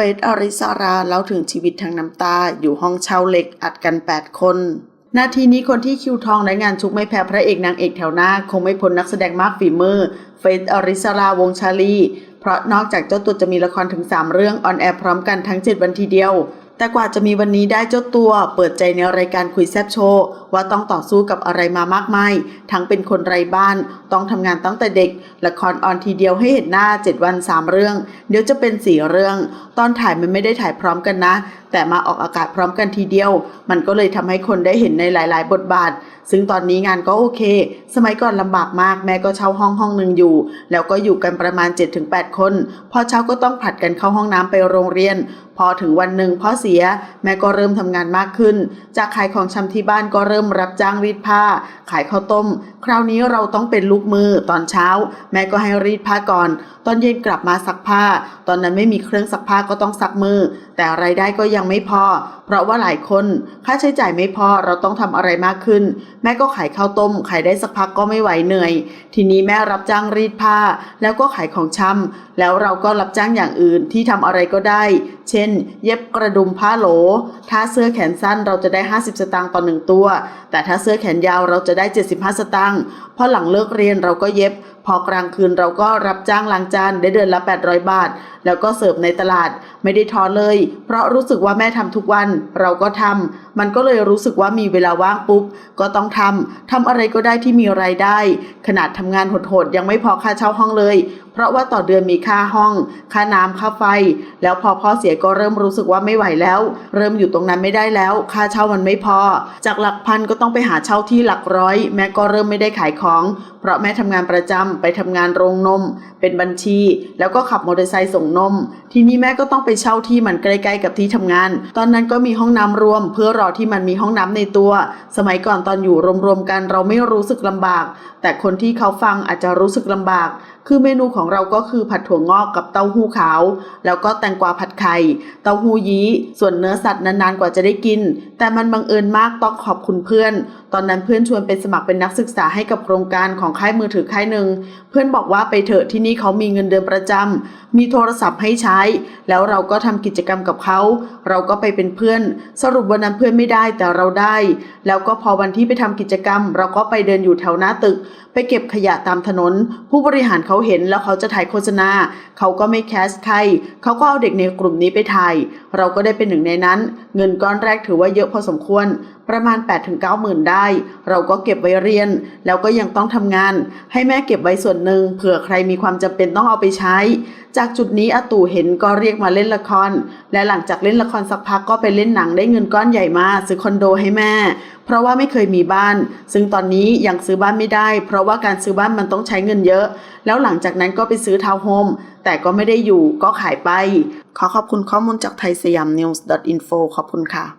เฟสอริสาราเล่าถึงชีวิตทางน้ำตาอยู่ห้องเช่าเล็กอัดกัน 8 คน นาทีนี้คนที่คิวทองและงานชุกไม่แพ้พระเอกนางเอกแถวหน้า คงไม่พ้นนักแสดงมากฝีมือ เฟสอริสราวงชาลี เพราะนอกจากเจ้าตัวจะมีละครถึง 3 เรื่องออนแอร์พร้อมกันทั้ง 7 วันทีเดียว แต่กว่าจะมีวันนี้ได้เจ้าตัว เปิดใจในรายการคุยแซบโชว์ว่าต้องต่อสู้กับอะไรมามากมายทั้งเป็นคนไร้บ้าน ต้องทำงานตั้งแต่เด็ก ละครออนทีเดียวให้เห็นหน้า 7 วัน 3 เรื่อง เดี๋ยวจะเป็น 4 เรื่อง ตอนถ่ายมันไม่ได้ถ่ายพร้อมกันนะ แต่มาออกอากาศพร้อมกันทีเดียว มันก็เลยทำให้คนได้เห็นในหลาย ๆ บทบาท ซึ่งตอนนี้งานก็โอเค สมัยก่อนลำบากมากแม่ก็เช่าห้องห้องหนึ่งอยู่ แล้วก็อยู่กันประมาณ 7-8 คน พอเช้าก็ต้องผลัดกันเข้าห้องน้ำไปโรงเรียน พอถึงวันหนึ่งพ่อเสีย แม่ก็เริ่มทำงานมากขึ้น จากขายของชำที่บ้านก็เริ่มริ่มรับจ้างรีดผ้า ขายข้าวต้ม คราวนี้เราต้องเป็นลูกมือตอนเช้า แม่ก็ให้รีดผ้าก่อน ตอนเย็นกลับมาซักผ้า ตอนนั้นไม่มีเครื่องซักผ้าก็ต้องซักมือ แต่รายได้ก็ยังไม่พอ เพราะว่าหลายคนค่าใช้จ่ายไม่พอเราต้องทำอะไรมากขึ้น แม่ก็ขายข้าวต้ม ขายได้สักพักก็ไม่ไหวเหนื่อย ทีนี้แม่รับจ้างรีดผ้า แล้วก็ขายของชำแล้วเราก็รับจ้างอย่างอื่นที่ทำอะไรก็ได้ เช่น เย็บกระดุมผ้าโหล ถ้าเสื้อแขนสั้นเราจะได้ 50 สตางค์ต่อหนึ่งตัว แต่ถ้าเสื้อแขนยาวเราจะได้ 75 สตางค์พอหลังเลิกเรียนเราก็เย็บ พอกลางคืนเราก็รับจ้างล้างจานได้เดือนละ 800 บาท แล้วก็เสิร์ฟในตลาด ไม่ได้ท้อเลย เพราะรู้สึกว่าแม่ทำทุกวัน เราก็ทำมันก็เลยรู้สึกว่ามีเวลาว่างปุ๊บ ก็ต้องทำทำอะไรก็ได้ที่มีรายได้ ขนาดทำงานโหดๆยังไม่พอค่าเช่าห้องเลย เพราะว่าต่อเดือนมีค่าห้อง ค่าน้ำค่าไฟ แล้วพอพ่อเสียก็เริ่มรู้สึกว่าไม่ไหวแล้ว เริ่มอยู่ตรงนั้นไม่ได้แล้ว ค่าเช่ามันไม่พอ จากหลักพันก็ต้องไปหาเช่าที่หลักร้อย แม่ก็เริ่มไม่ได้ขายของเพราะแม่ทำงานประจำไปทำงานโรงนม เป็นบัญชี แล้วก็ขับมอเตอร์ไซค์ส่งนม ทีนี้แม่ก็ต้องไปเช่าที่มันใกล้ๆกับที่ทำงาน ตอนนั้นก็มีห้องน้ำรวม เพื่อรอที่มันมีห้องน้ำในตัว สมัยก่อนตอนอยู่รวมๆกันเราไม่รู้สึกลำบาก แต่คนที่เขาฟังอาจจะรู้สึกลำบาก คือเมนูของเราก็คือผัดถั่วงอกกับเต้าหู้ขาว แล้วก็แตงกวาผัดไข่ เต้าหู้ยี้ ส่วนเนื้อสัตว์นานๆกว่าจะได้กิน แต่มันบังเอิญมากต้องขอบคุณเพื่อนตอนนั้นเพื่อนชวนไปสมัครเป็นนักศึกษาให้กับโครงการของค่ายมือถือค่ายหนึ่ง เพื่อนบอกว่าไปเถอะที่นี่เขามีเงินเดือนประจำมีโทรศัพท์ให้ใช้ แล้วเราก็ทำกิจกรรมกับเขา เราก็ไปเป็นเพื่อน สรุปวันนั้นเพื่อนไม่ได้แต่เราได้ แล้วก็พอวันที่ไปทำกิจกรรม เราก็ไปเดินอยู่แถวหน้าตึก ไปเก็บขยะตามถนน ผู้บริหารเขาเห็นแล้วเขาจะถ่ายโฆษณา เขาก็ไม่แคสใครเขาก็เอาเด็กในกลุ่มนี้ไปถ่าย เราก็ได้เป็นหนึ่งในนั้น เงินก้อนแรกถือว่าเยอะพอสมควร ประมาณ8-9หมื่นได้ได้ เราก็เก็บไว้เรียน แล้วก็ยังต้องทำงาน ให้แม่เก็บไว้ส่วนหนึ่งเผื่อใครมีความจำเป็นต้องเอาไปใช้ จากจุดนี้อาตู่เห็นก็เรียกมาเล่นละคร และหลังจากเล่นละครสักพักก็ไปเล่นหนังได้เงินก้อนใหญ่มาซื้อคอนโดให้แม่ เพราะว่าไม่เคยมีบ้าน ซึ่งตอนนี้ยังซื้อบ้านไม่ได้ เพราะว่าการซื้อบ้านมันต้องใช้เงินเยอะ แล้วหลังจากนั้นก็ไปซื้อทาวน์โฮมแต่ก็ไม่ได้อยู่ก็ขายไป ขอขอบคุณข้อมูลจากไทยสยามนิวส์ .info ขอบคุณค่ะ